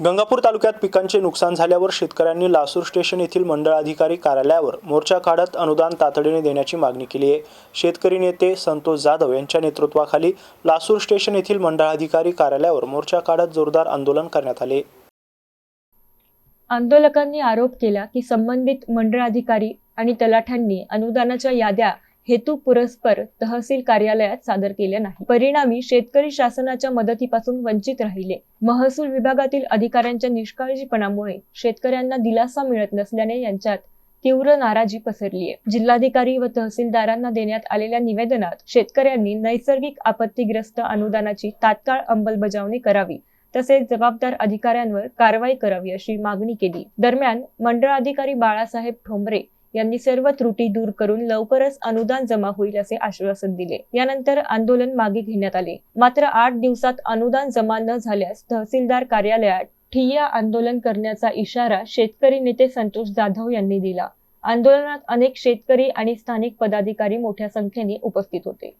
गंगापूर तालुक्यात पिकांचे नुकसान झाल्यावर शेतकऱ्यांनी लासूर स्टेशन येथील मंडळ अधिकारी कार्यालयावर मोर्चा काढत अनुदान तातडीने देण्याची मागणी केली आहे. शेतकरी नेते संतोष जाधव यांच्या नेतृत्वाखाली लासूर स्टेशन येथील मंडळ अधिकारी कार्यालयावर मोर्चा काढत जोरदार आंदोलन करण्यात आले. आंदोलकांनी आरोप केला की संबंधित मंडळ अधिकारी आणि तलाठ्यांनी अनुदानाच्या याद्या हेतू पुरस्पर तहसील कार्यालयात सादर केल्या नाही. परिणामी शेतकरी शासनाच्या मदतीपासून वंचित राहिले. महसूल विभागातील अधिकाऱ्यांच्या निष्काळजीपणामुळे शेतकऱ्यांना दिलासा मिळत नसल्याने यांच्यात तीव्र नाराजी पसरली आहे जिल्हाधिकारी व तहसीलदारांना देण्यात आलेल्या निवेदनात शेतकऱ्यांनी नैसर्गिक आपत्तीग्रस्त अनुदानाची तात्काळ अंमलबजावणी करावी तसेच जबाबदार अधिकाऱ्यांवर कारवाई करावी अशी मागणी केली. दरम्यान मंडळ अधिकारी बाळासाहेब ठोंबरे यांनी सर्व त्रुटी दूर करून लवकरच अनुदान जमा होईल असे आश्वासन दिले. यानंतर आंदोलन मागे घेण्यात आले. मात्र आठ दिवसात अनुदान जमा न झाल्यास तहसीलदार कार्यालयात ठिय्या आंदोलन करण्याचा इशारा शेतकरी नेते संतोष जाधव यांनी दिला. आंदोलनात अनेक शेतकरी आणि स्थानिक पदाधिकारी मोठ्या संख्येने उपस्थित होते.